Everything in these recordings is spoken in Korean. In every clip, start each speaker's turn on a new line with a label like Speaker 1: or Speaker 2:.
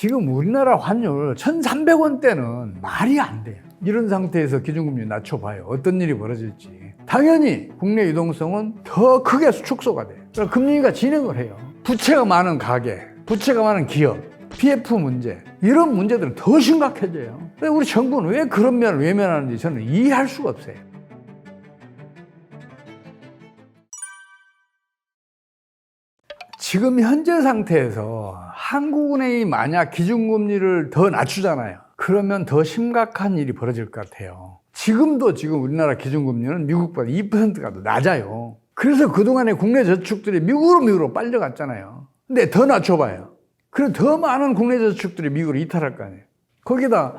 Speaker 1: 지금 우리나라 환율 1,300원대는 말이 안 돼요. 이런 상태에서 기준금리 낮춰봐요. 어떤 일이 벌어질지. 당연히 국내 유동성은 더 크게 축소가 돼요. 그러니까 금리가 진행을 해요. 부채가 많은 가게, 부채가 많은 기업, PF 문제 이런 문제들은 더 심각해져요. 우리 정부는 왜 그런 면을 외면하는지 저는 이해할 수가 없어요. 지금 현재 상태에서 한국은행이 만약 기준금리를 더 낮추잖아요. 그러면 더 심각한 일이 벌어질 것 같아요. 지금도 지금 우리나라 기준금리는 미국보다 2%가 더 낮아요. 그래서 그동안에 국내 저축들이 미국으로 미국으로 빨려갔잖아요. 근데 더 낮춰봐요. 그럼 더 많은 국내 저축들이 미국으로 이탈할 거 아니에요. 거기다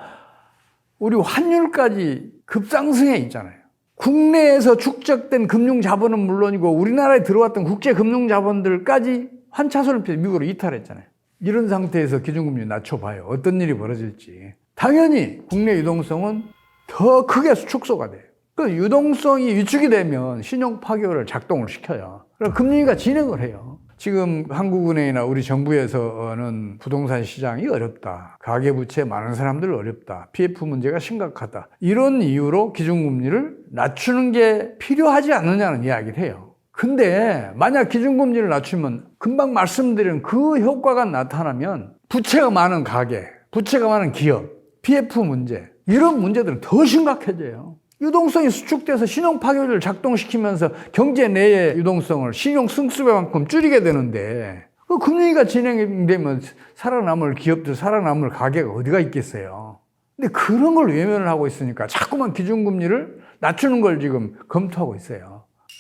Speaker 1: 우리 환율까지 급상승해 있잖아요. 국내에서 축적된 금융 자본은 물론이고 우리나라에 들어왔던 국제 금융 자본들까지 환차손을 피해 미국으로 이탈했잖아요. 이런 상태에서 기준금리 낮춰봐요. 어떤 일이 벌어질지. 당연히 국내 유동성은 더 크게 축소가 돼요. 그 유동성이 위축이 되면 신용 파괴를 작동을 시켜요. 그럼 금리가 진행을 해요. 지금 한국은행이나 우리 정부에서는 부동산 시장이 어렵다. 가계부채 많은 사람들 어렵다. PF 문제가 심각하다. 이런 이유로 기준금리를 낮추는 게 필요하지 않느냐는 이야기를 해요. 근데 만약 기준금리를 낮추면 금방 말씀드린 그 효과가 나타나면 부채가 많은 가게, 부채가 많은 기업, PF 문제 이런 문제들은 더 심각해져요. 유동성이 수축돼서 신용 파괴를 작동시키면서 경제 내의 유동성을 신용 승수배만큼 줄이게 되는데 그 금융위가 진행되면 살아남을 기업들, 살아남을 가게가 어디가 있겠어요. 근데 그런 걸 외면을 하고 있으니까 자꾸만 기준금리를 낮추는 걸 지금 검토하고 있어요.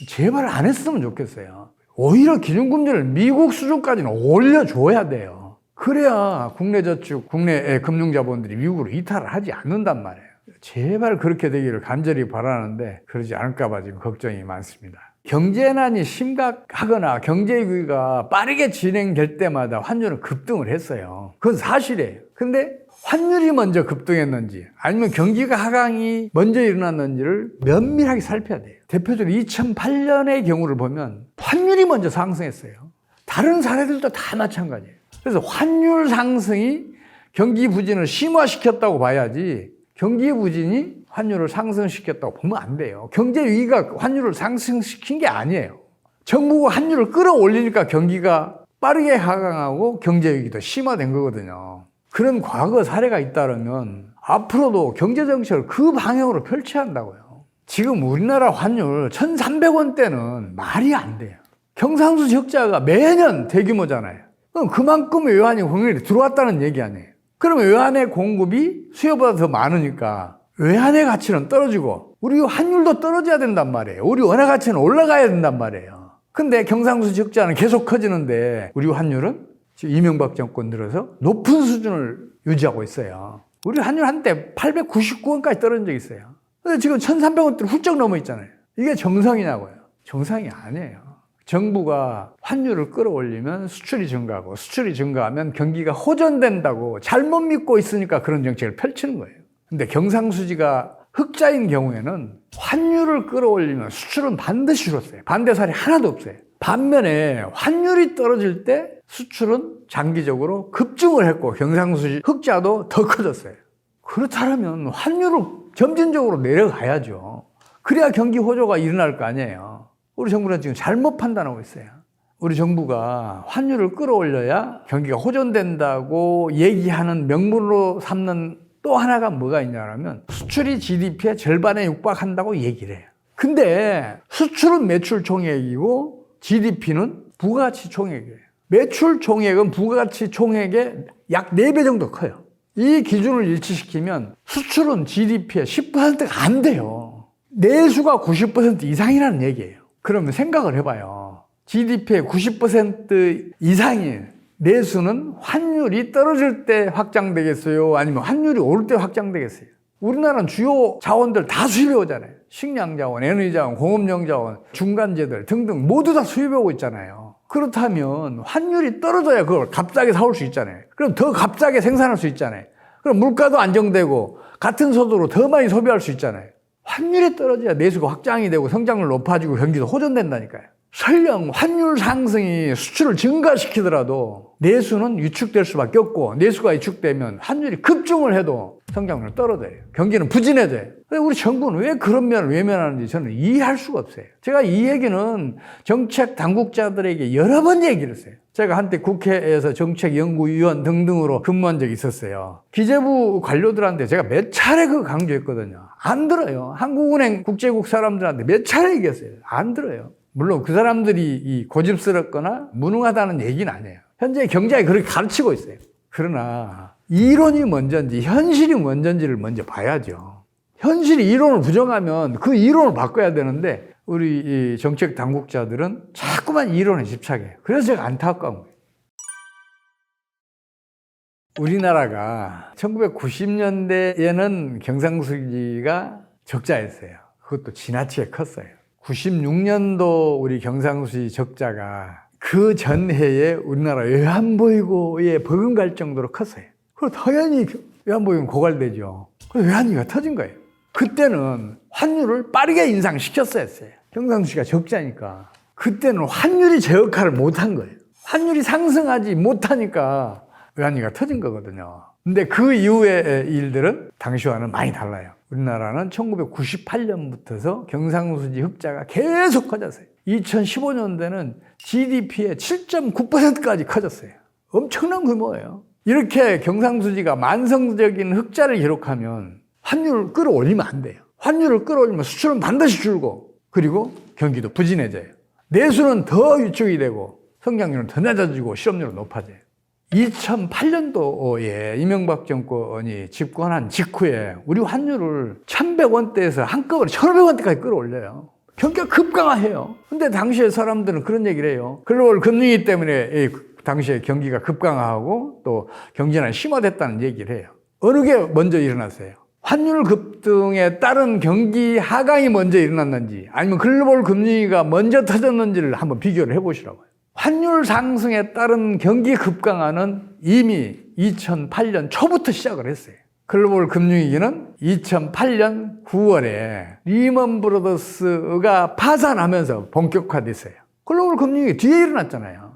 Speaker 1: 제발 안 했으면 좋겠어요. 오히려 기준금리를 미국 수준까지는 올려줘야 돼요. 그래야 국내 저축, 국내 금융자본들이 미국으로 이탈을 하지 않는단 말이에요. 제발 그렇게 되기를 간절히 바라는데 그러지 않을까봐 지금 걱정이 많습니다. 경제난이 심각하거나 경제 위기가 빠르게 진행될 때마다 환율은 급등을 했어요. 그건 사실이에요. 근데 환율이 먼저 급등했는지 아니면 경기가 하강이 먼저 일어났는지를 면밀하게 살펴야 돼요. 대표적으로 2008년의 경우를 보면 환율이 먼저 상승했어요. 다른 사례들도 다 마찬가지예요. 그래서 환율 상승이 경기 부진을 심화시켰다고 봐야지 경기 부진이 환율을 상승시켰다고 보면 안 돼요. 경제 위기가 환율을 상승시킨 게 아니에요. 정부가 환율을 끌어올리니까 경기가 빠르게 하강하고 경제 위기도 심화된 거거든요. 그런 과거 사례가 있다면 앞으로도 경제 정책을 그 방향으로 펼쳐야 한다고요. 지금 우리나라 환율 1,300원대는 말이 안 돼요. 경상수 적자가 매년 대규모잖아요. 그럼 그만큼 외환이 공연이 들어왔다는 얘기 아니에요. 그러면 외환의 공급이 수요보다 더 많으니까 외환의 가치는 떨어지고 우리 환율도 떨어져야 된단 말이에요. 우리 원화 가치는 올라가야 된단 말이에요. 근데 경상수 적자는 계속 커지는데 우리 환율은 지금 이명박 정권 들어서 높은 수준을 유지하고 있어요. 우리 환율 한때 899원까지 떨어진 적이 있어요. 근데 지금 1300원대를 훌쩍 넘어 있잖아요. 이게 정상이냐고요. 정상이 아니에요. 정부가 환율을 끌어올리면 수출이 증가하고 수출이 증가하면 경기가 호전된다고 잘못 믿고 있으니까 그런 정책을 펼치는 거예요. 근데 경상수지가 흑자인 경우에는 환율을 끌어올리면 수출은 반드시 줄었어요. 반대 사례 하나도 없어요. 반면에 환율이 떨어질 때 수출은 장기적으로 급증을 했고 경상수지 흑자도 더 커졌어요. 그렇다면 환율을 점진적으로 내려가야죠. 그래야 경기 호조가 일어날 거 아니에요. 우리 정부는 지금 잘못 판단하고 있어요. 우리 정부가 환율을 끌어올려야 경기가 호전된다고 얘기하는 명분으로 삼는 또 하나가 뭐가 있냐면 수출이 GDP의 절반에 육박한다고 얘기를 해요. 근데 수출은 매출 총액이고 GDP는 부가가치 총액이에요. 매출 총액은 부가가치 총액의 약 4배 정도 커요. 이 기준을 일치시키면 수출은 GDP의 10%가 안 돼요. 내수가 90% 이상이라는 얘기예요. 그러면 생각을 해봐요. GDP의 90% 이상인 내수는 환율이 떨어질 때 확장되겠어요? 아니면 환율이 오를 때 확장되겠어요? 우리나라는 주요 자원들 다 수입해 오잖아요. 식량 자원, 에너지 자원, 공업용 자원, 중간재들 등등 모두 다 수입해 오고 있잖아요. 그렇다면 환율이 떨어져야 그걸 값싸게 사올 수 있잖아요. 그럼 더 값싸게 생산할 수 있잖아요. 그럼 물가도 안정되고 같은 소득으로 더 많이 소비할 수 있잖아요. 환율이 떨어져야 내수가 확장이 되고 성장률 높아지고 경기도 호전된다니까요. 설령 환율 상승이 수출을 증가시키더라도 내수는 위축될 수밖에 없고 내수가 위축되면 환율이 급증을 해도 성장률은 떨어져요. 경기는 부진해져요. 근데 우리 정부는 왜 그런 면을 외면하는지 저는 이해할 수가 없어요. 제가 이 얘기는 정책 당국자들에게 여러 번 얘기를 했어요. 제가 한때 국회에서 정책연구위원 등등으로 근무한 적이 있었어요. 기재부 관료들한테 제가 몇 차례 그 강조했거든요. 안 들어요. 한국은행 국제국 사람들한테 몇 차례 얘기했어요. 안 들어요. 물론 그 사람들이 이 고집스럽거나 무능하다는 얘기는 아니에요. 현재 경제에 그렇게 가르치고 있어요. 그러나 이론이 먼저인지 현실이 먼저인지를 먼저 봐야죠. 현실이 이론을 부정하면 그 이론을 바꿔야 되는데 우리 이 정책 당국자들은 자꾸만 이론에 집착해요. 그래서 제가 안타까운 거예요. 우리나라가 1990년대에는 경상수지가 적자였어요. 그것도 지나치게 컸어요. 96년도 우리 경상수지 적자가 그 전해에 우리나라 외환보유고에 버금갈 정도로 컸어요. 그럼 당연히 외환보유고는 고갈되죠. 그래서 외환위기가 터진 거예요. 그때는 환율을 빠르게 인상시켰어야 했어요. 경상수지가 적자니까. 그때는 환율이 제 역할을 못한 거예요. 환율이 상승하지 못하니까 외환위기가 터진 거거든요. 근데 그 이후의 일들은 당시와는 많이 달라요. 우리나라는 1998년부터서 경상수지 흑자가 계속 커졌어요. 2015년대는 GDP의 7.9%까지 커졌어요. 엄청난 규모예요. 이렇게 경상수지가 만성적인 흑자를 기록하면 환율을 끌어올리면 안 돼요. 환율을 끌어올리면 수출은 반드시 줄고 그리고 경기도 부진해져요. 내수는 더 위축이 되고 성장률은 더 낮아지고 실업률은 높아져요. 2008년도에 이명박 정권이 집권한 직후에 우리 환율을 1100원대에서 한꺼번에 1500원대까지 끌어올려요. 경기가 급강하해요. 근데 당시에 사람들은 그런 얘기를 해요. 글로벌 금융위 때문에 이 당시에 경기가 급강하고 또 경제난 심화됐다는 얘기를 해요. 어느 게 먼저 일어났어요? 환율 급등에 따른 경기 하강이 먼저 일어났는지 아니면 글로벌 금융위가 먼저 터졌는지를 한번 비교를 해보시라고요. 환율 상승에 따른 경기 급강화는 이미 2008년 초부터 시작을 했어요. 글로벌 금융위기는 2008년 9월에 리먼 브로더스가 파산하면서 본격화됐어요. 글로벌 금융위기 뒤에 일어났잖아요.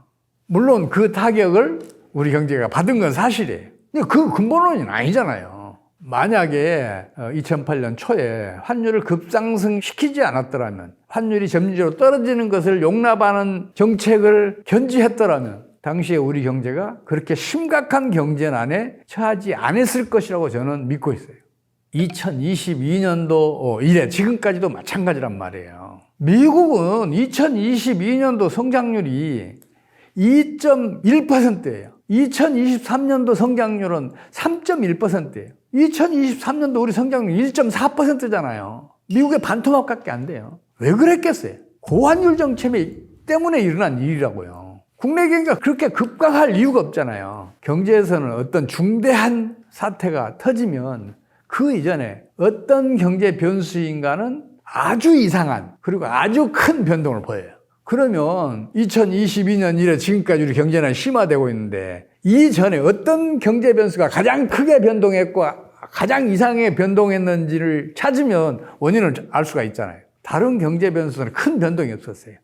Speaker 1: 물론 그 타격을 우리 경제가 받은 건 사실이에요. 근데 그 근본원인은 아니잖아요. 만약에 2008년 초에 환율을 급상승시키지 않았더라면 환율이 점진적으로 떨어지는 것을 용납하는 정책을 견지했더라면 당시에 우리 경제가 그렇게 심각한 경제난에 처하지 않았을 것이라고 저는 믿고 있어요. 2022년도 이래 지금까지도 마찬가지란 말이에요. 미국은 2022년도 성장률이 2.1%예요. 2023년도 성장률은 3.1%예요. 2023년도 우리 성장률 1.4%잖아요. 미국의 반토막밖에 안 돼요. 왜 그랬겠어요? 고환율 정책 때문에 일어난 일이라고요. 국내 경기가 그렇게 급강할 이유가 없잖아요. 경제에서는 어떤 중대한 사태가 터지면 그 이전에 어떤 경제 변수인가는 아주 이상한 그리고 아주 큰 변동을 보여요. 그러면 2022년 이래 지금까지 우리 경제는 심화되고 있는데 이전에 어떤 경제 변수가 가장 크게 변동했고 가장 이상의 변동했는지를 찾으면 원인을 알 수가 있잖아요. 다른 경제 변수는 큰 변동이 없었어요.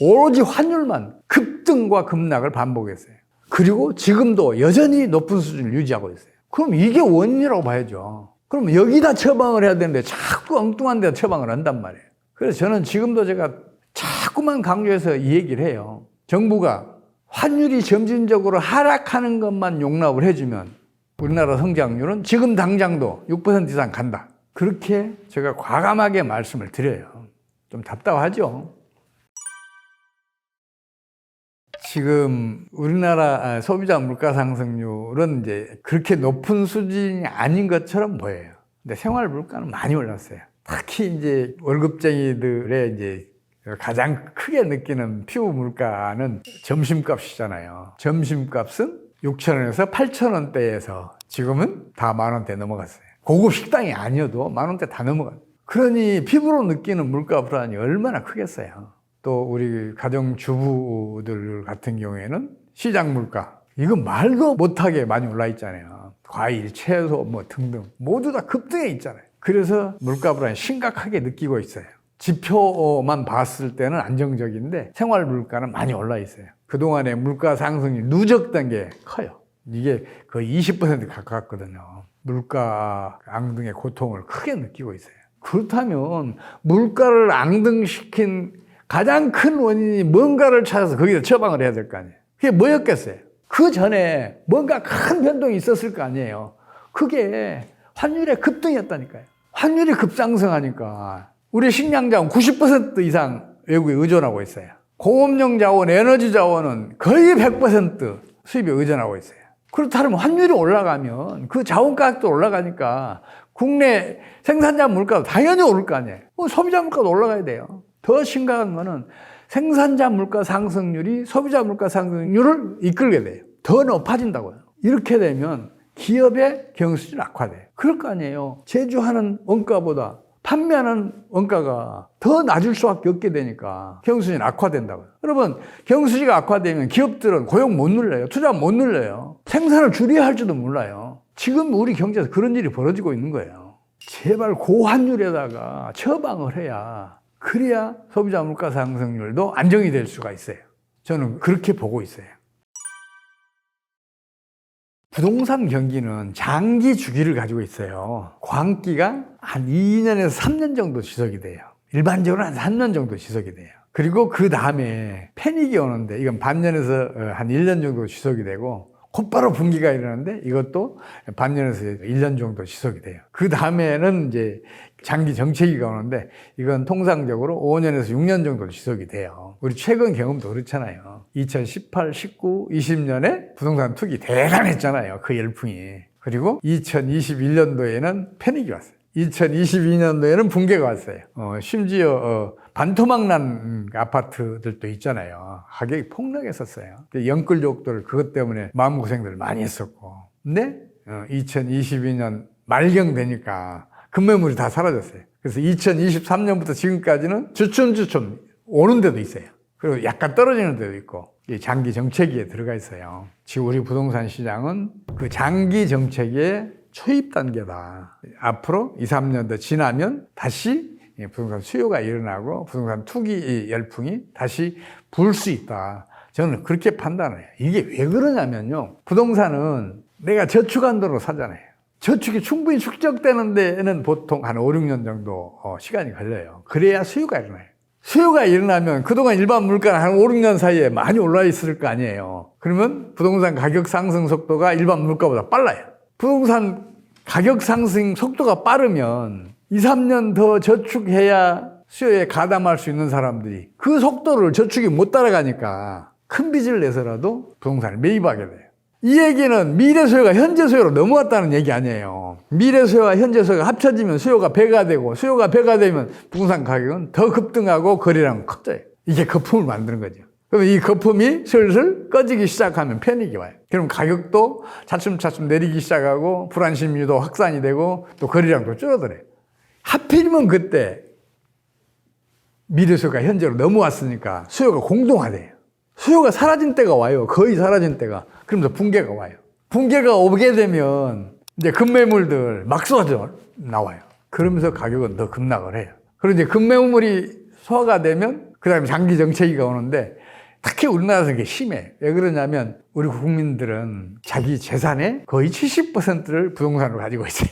Speaker 1: 오로지 환율만 급등과 급락을 반복했어요. 그리고 지금도 여전히 높은 수준을 유지하고 있어요. 그럼 이게 원인이라고 봐야죠. 그럼 여기다 처방을 해야 되는데 자꾸 엉뚱한 데다 처방을 한단 말이에요. 그래서 저는 지금도 제가 자꾸만 강조해서 이 얘기를 해요. 정부가 환율이 점진적으로 하락하는 것만 용납을 해주면 우리나라 성장률은 지금 당장도 6% 이상 간다. 그렇게 제가 과감하게 말씀을 드려요. 좀 답답하죠? 지금 우리나라 소비자 물가 상승률은 이제 그렇게 높은 수준이 아닌 것처럼 보여요. 근데 생활 물가는 많이 올랐어요. 특히 이제 월급쟁이들의 이제 가장 크게 느끼는 피부 물가는 점심값이잖아요. 점심값은 6천원에서 8천원대에서 지금은 다 만원대 넘어갔어요. 고급 식당이 아니어도 만원대 다 넘어갔어요. 그러니 피부로 느끼는 물가 불안이 얼마나 크겠어요. 또 우리 가정주부들 같은 경우에는 시장 물가 이거 말도 못하게 많이 올라 있잖아요. 과일, 채소 뭐 등등 모두 다 급등해 있잖아요. 그래서 물가 불안이 심각하게 느끼고 있어요. 지표만 봤을 때는 안정적인데 생활 물가는 많이 올라 있어요. 그동안에 물가 상승이 누적된 게 커요. 이게 거의 20% 가깝거든요. 물가 앙등의 고통을 크게 느끼고 있어요. 그렇다면 물가를 앙등시킨 가장 큰 원인이 뭔가를 찾아서 거기다 처방을 해야 될 거 아니에요. 그게 뭐였겠어요? 그 전에 뭔가 큰 변동이 있었을 거 아니에요. 그게 환율의 급등이었다니까요. 환율이 급상승하니까 우리 식량 자원 90% 이상 외국에 의존하고 있어요. 공업용 자원, 에너지 자원은 거의 100% 수입에 의존하고 있어요. 그렇다면 환율이 올라가면 그 자원 가격도 올라가니까 국내 생산자 물가도 당연히 오를 거 아니에요. 뭐 소비자 물가도 올라가야 돼요. 더 심각한 거는 생산자 물가 상승률이 소비자 물가 상승률을 이끌게 돼요. 더 높아진다고요. 이렇게 되면 기업의 경수질 악화돼요. 그럴 거 아니에요. 제조하는 원가보다 판매하는 원가가 더 낮을 수밖에 없게 되니까 경수지는 악화된다고요. 여러분, 경수지가 악화되면 기업들은 고용 못 늘려요. 투자 못 늘려요. 생산을 줄여야 할지도 몰라요. 지금 우리 경제에서 그런 일이 벌어지고 있는 거예요. 제발 고환율에다가 처방을 해야 그래야 소비자 물가 상승률도 안정이 될 수가 있어요. 저는 그렇게 보고 있어요. 부동산 경기는 장기 주기를 가지고 있어요. 광기가 한 2년에서 3년 정도 지속이 돼요. 일반적으로 한 3년 정도 지속이 돼요. 그리고 그 다음에 패닉이 오는데 이건 반년에서 어, 한 1년 정도 지속이 되고 곧바로 분기가 일어나는데 이것도 반년에서 1년 정도 지속이 돼요. 그 다음에는 이제 장기 정체기가 오는데 이건 통상적으로 5년에서 6년 정도 지속이 돼요. 우리 최근 경험도 그렇잖아요. 2018, 19, 20년에 부동산 투기 대단했잖아요. 그 열풍이. 그리고 2021년도에는 패닉이 왔어요. 2022년도에는 붕괴가 왔어요. 어, 심지어 어, 반토막 난 아파트들도 있잖아요. 가격이 폭락했었어요. 영끌족들 그것 때문에 마음고생들 많이 했었고. 근데 어, 2022년 말경 되니까 급매물이 다 사라졌어요. 그래서 2023년부터 지금까지는 주춤주춤 오는 데도 있어요. 그리고 약간 떨어지는 데도 있고 이 장기 정체기에 들어가 있어요. 지금 우리 부동산 시장은 그 장기 정체기의 초입 단계다. 앞으로 2, 3년 더 지나면 다시 부동산 수요가 일어나고 부동산 투기 열풍이 다시 불 수 있다. 저는 그렇게 판단을 해요. 이게 왜 그러냐면요. 부동산은 내가 저축한도로 사잖아요. 저축이 충분히 축적되는 데는 보통 한 5, 6년 정도 어, 시간이 걸려요. 그래야 수요가 일어나요. 수요가 일어나면 그동안 일반 물가는 한 5, 6년 사이에 많이 올라 있을 거 아니에요. 그러면 부동산 가격 상승 속도가 일반 물가보다 빨라요. 부동산 가격 상승 속도가 빠르면 2, 3년 더 저축해야 수요에 가담할 수 있는 사람들이 그 속도를 저축이 못 따라가니까 큰 빚을 내서라도 부동산을 매입하게 돼요. 이 얘기는 미래 수요가 현재 수요로 넘어왔다는 얘기 아니에요. 미래 수요와 현재 수요가 합쳐지면 수요가 배가 되고 수요가 배가 되면 부동산 가격은 더 급등하고 거래량은 커져요. 이게 거품을 만드는 거죠. 그럼 이 거품이 슬슬 꺼지기 시작하면 패닉이 와요. 그럼 가격도 차츰차츰 내리기 시작하고 불안심리도 확산이 되고 또 거래량도 줄어들어요. 하필이면 그때 미래 수요가 현재로 넘어왔으니까 수요가 공동화돼요. 수요가 사라진 때가 와요. 거의 사라진 때가. 그러면서 붕괴가 와요. 붕괴가 오게 되면 이제 급매물들 막 쏟아져 나와요. 그러면서 가격은 더 급락을 해요. 그리고 이제 급매물이 소화가 되면 그 다음에 장기 정체기가 오는데 특히 우리나라에서 이게 심해. 왜 그러냐면 우리 국민들은 자기 재산의 거의 70%를 부동산으로 가지고 있어요.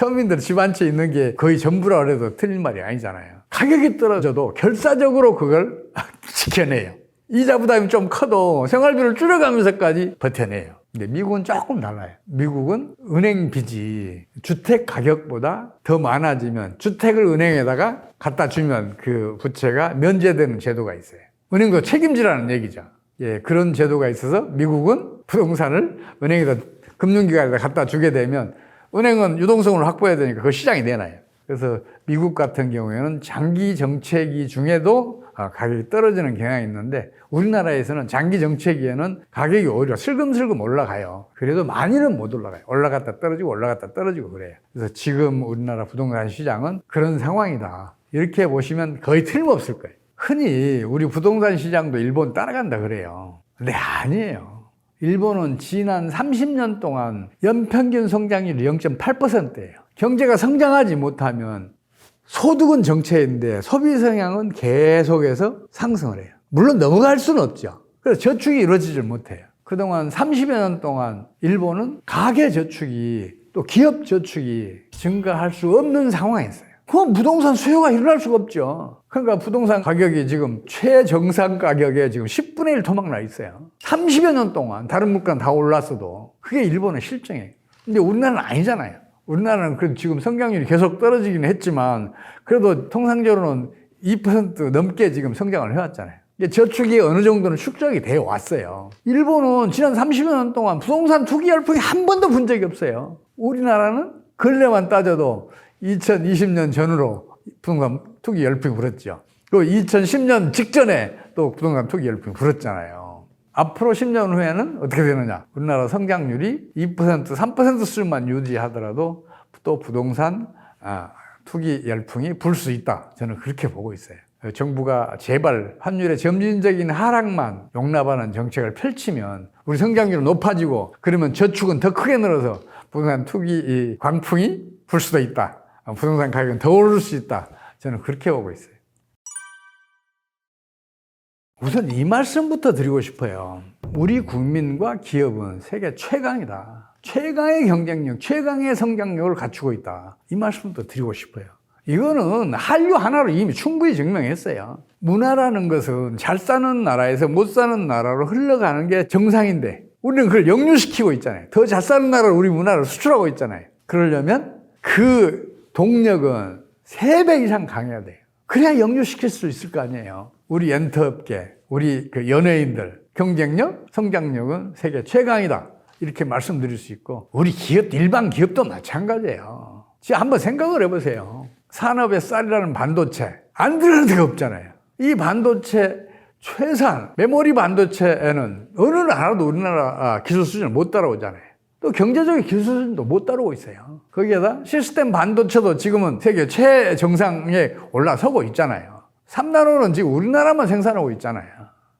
Speaker 1: 서민들 집 한 채 있는 게 거의 전부라 그래도 틀린 말이 아니잖아요. 가격이 떨어져도 결사적으로 그걸 지켜내요. 이자 부담이 좀 커도 생활비를 줄여가면서까지 버텨내요. 근데 미국은 조금 달라요. 미국은 은행 빚이 주택 가격보다 더 많아지면 주택을 은행에다가 갖다 주면 그 부채가 면제되는 제도가 있어요. 은행도 책임지라는 얘기죠. 예, 그런 제도가 있어서 미국은 부동산을 은행에다 금융기관에다 갖다 주게 되면 은행은 유동성을 확보해야 되니까 그 시장이 내놔요. 그래서 미국 같은 경우에는 장기 정체기 중에도 아, 가격이 떨어지는 경향이 있는데 우리나라에서는 장기 정체기에는 가격이 오히려 슬금슬금 올라가요. 그래도 많이는 못 올라가요. 올라갔다 떨어지고 올라갔다 떨어지고 그래요. 그래서 지금 우리나라 부동산 시장은 그런 상황이다. 이렇게 보시면 거의 틀림없을 거예요. 흔히 우리 부동산 시장도 일본 따라간다 그래요. 근데 아니에요. 일본은 지난 30년 동안 연평균 성장률이 0.8%예요. 경제가 성장하지 못하면 소득은 정체인데 소비 성향은 계속해서 상승을 해요. 물론 넘어갈 수는 없죠. 그래서 저축이 이루어지질 못해요. 그동안 30여 년 동안 일본은 가계 저축이 또 기업 저축이 증가할 수 없는 상황이었어요. 그럼 부동산 수요가 일어날 수가 없죠. 그러니까 부동산 가격이 지금 최정상 가격에 지금 10분의 1 토막 나 있어요. 30여 년 동안 다른 물가는 다 올랐어도 그게 일본의 실정이에요. 근데 우리나라는 아니잖아요. 우리나라는 그 지금 성장률이 계속 떨어지긴 했지만 그래도 통상적으로는 2% 넘게 지금 성장을 해왔잖아요. 저축이 어느 정도는 축적이 되어 왔어요. 일본은 지난 30여 년 동안 부동산 투기 열풍이 한 번도 분 적이 없어요. 우리나라는 근래만 따져도 2020년 전후로 부동산 투기 열풍이 불었죠. 그리고 2010년 직전에 또 부동산 투기 열풍이 불었잖아요. 앞으로 10년 후에는 어떻게 되느냐? 우리나라 성장률이 2%, 3% 수준만 유지하더라도 또 부동산 아, 투기 열풍이 불 수 있다. 저는 그렇게 보고 있어요. 정부가 제발 환율의 점진적인 하락만 용납하는 정책을 펼치면 우리 성장률은 높아지고 그러면 저축은 더 크게 늘어서 부동산 투기 이 광풍이 불 수도 있다. 어, 부동산 가격은 더 오를 수 있다. 저는 그렇게 보고 있어요. 우선 이 말씀부터 드리고 싶어요. 우리 국민과 기업은 세계 최강이다. 최강의 경쟁력, 최강의 성장력을 갖추고 있다. 이 말씀부터 드리고 싶어요. 이거는 한류 하나로 이미 충분히 증명했어요. 문화라는 것은 잘 사는 나라에서 못 사는 나라로 흘러가는 게 정상인데 우리는 그걸 역류시키고 있잖아요. 더 잘 사는 나라로 우리 문화를 수출하고 있잖아요. 그러려면 그 동력은 3배 이상 강해야 돼요. 그래야 역류시킬 수 있을 거 아니에요. 우리 엔터업계, 우리 그 연예인들, 경쟁력, 성장력은 세계 최강이다. 이렇게 말씀드릴 수 있고, 우리 기업, 일반 기업도 마찬가지예요. 지금 한번 생각을 해보세요. 산업의 쌀이라는 반도체, 안 들어가는 데가 없잖아요. 이 반도체 최상, 메모리 반도체에는 어느 나라도 우리나라 아, 기술 수준을 못 따라오잖아요. 또 경제적인 기술 수준도 못 따르고 있어요. 거기에다 시스템 반도체도 지금은 세계 최정상에 올라서고 있잖아요. 3나노는 지금 우리나라만 생산하고 있잖아요.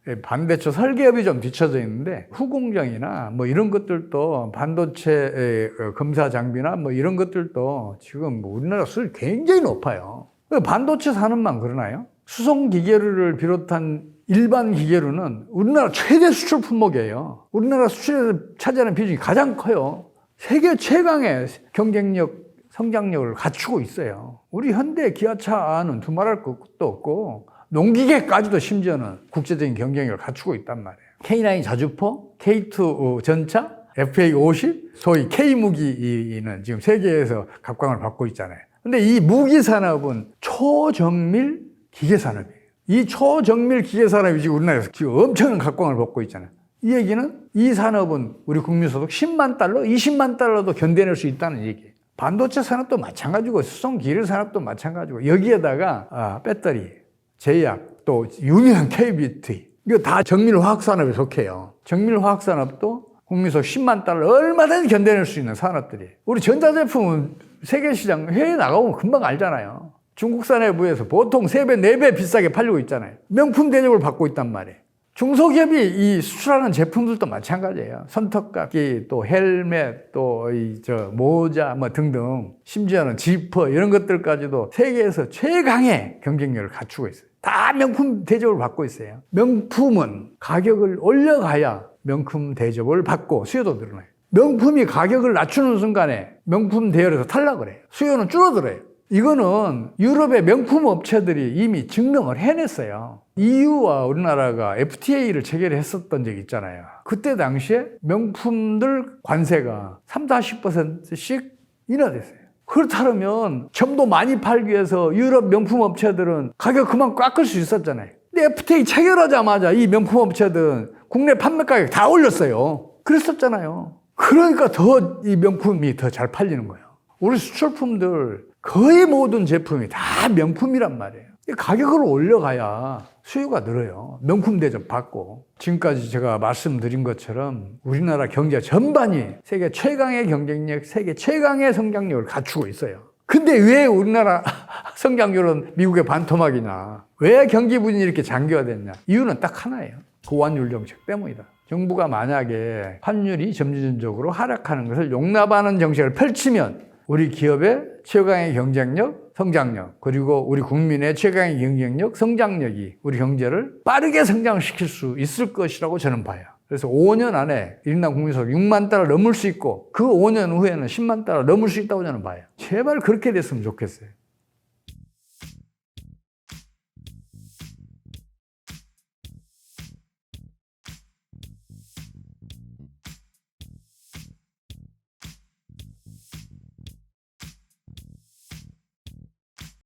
Speaker 1: 예, 반대초 설계업이 좀 뒤쳐져 있는데 후공정이나 뭐 이런 것들도 반도체 어, 검사 장비나 뭐 이런 것들도 지금 뭐 우리나라 수준이 굉장히 높아요. 왜 반도체 산업만 그러나요? 수송 기계를 비롯한 일반 기계로는 우리나라 최대 수출 품목이에요. 우리나라 수출에서 차지하는 비중이 가장 커요. 세계 최강의 경쟁력, 성장력을 갖추고 있어요. 우리 현대 기아차는 두말할 것도 없고 농기계까지도 심지어는 국제적인 경쟁력을 갖추고 있단 말이에요. K9 자주포, K2 전차, FA50, 소위 K무기는 지금 세계에서 각광을 받고 있잖아요. 근데 이 무기 산업은 초정밀 기계 산업이에요. 이 초정밀 기계 산업이 지금 우리나라에서 지금 엄청난 각광을 받고 있잖아요. 이 얘기는 이 산업은 우리 국민 소득 10만 달러, 20만 달러도 견뎌낼 수 있다는 얘기예요. 반도체 산업도 마찬가지고 수송 기계 산업도 마찬가지고 여기에다가 아, 배터리, 제약, 또 유명한 KBT 이거 다 정밀 화학 산업에 속해요. 정밀 화학 산업도 국민 소득 10만 달러 얼마든지 견뎌낼 수 있는 산업들이. 우리 전자제품은 세계 시장 해외 나가보면 금방 알잖아요. 중국산에 비해서 보통 3배, 4배 비싸게 팔리고 있잖아요. 명품 대접을 받고 있단 말이에요. 중소기업이 이 수출하는 제품들도 마찬가지예요. 손톱깎이, 또 헬멧, 또 이 저 모자 뭐 등등, 심지어는 지퍼 이런 것들까지도 세계에서 최강의 경쟁력을 갖추고 있어요. 다 명품 대접을 받고 있어요. 명품은 가격을 올려가야 명품 대접을 받고 수요도 늘어나요. 명품이 가격을 낮추는 순간에 명품 대열에서 탈락을 해요. 수요는 줄어들어요. 이거는 유럽의 명품 업체들이 이미 증명을 해냈어요. EU와 우리나라가 FTA를 체결했었던 적이 있잖아요. 그때 당시에 명품들 관세가 3, 40%씩 인하됐어요. 그렇다면 점도 많이 팔기 위해서 유럽 명품 업체들은 가격 그만 깎을 수 있었잖아요. 근데 FTA 체결하자마자 이 명품 업체들은 국내 판매 가격 다 올렸어요. 그랬었잖아요. 그러니까 더 이 명품이 더 잘 팔리는 거예요. 우리 수출품들 거의 모든 제품이 다 명품이란 말이에요. 가격을 올려가야 수요가 늘어요. 명품 대접 받고. 지금까지 제가 말씀드린 것처럼 우리나라 경제 전반이 세계 최강의 경쟁력, 세계 최강의 성장력을 갖추고 있어요. 근데 왜 우리나라 성장률은 미국의 반토막이냐? 왜 경기 부진이 이렇게 장기화됐냐? 이유는 딱 하나예요. 고환율 정책 때문이다. 정부가 만약에 환율이 점진적으로 하락하는 것을 용납하는 정책을 펼치면 우리 기업의 최강의 경쟁력, 성장력, 그리고 우리 국민의 최강의 경쟁력, 성장력이 우리 경제를 빠르게 성장시킬 수 있을 것이라고 저는 봐요. 그래서 5년 안에 1인당 국민소득 6만 달러 넘을 수 있고 그 5년 후에는 10만 달러 넘을 수 있다고 저는 봐요. 제발 그렇게 됐으면 좋겠어요.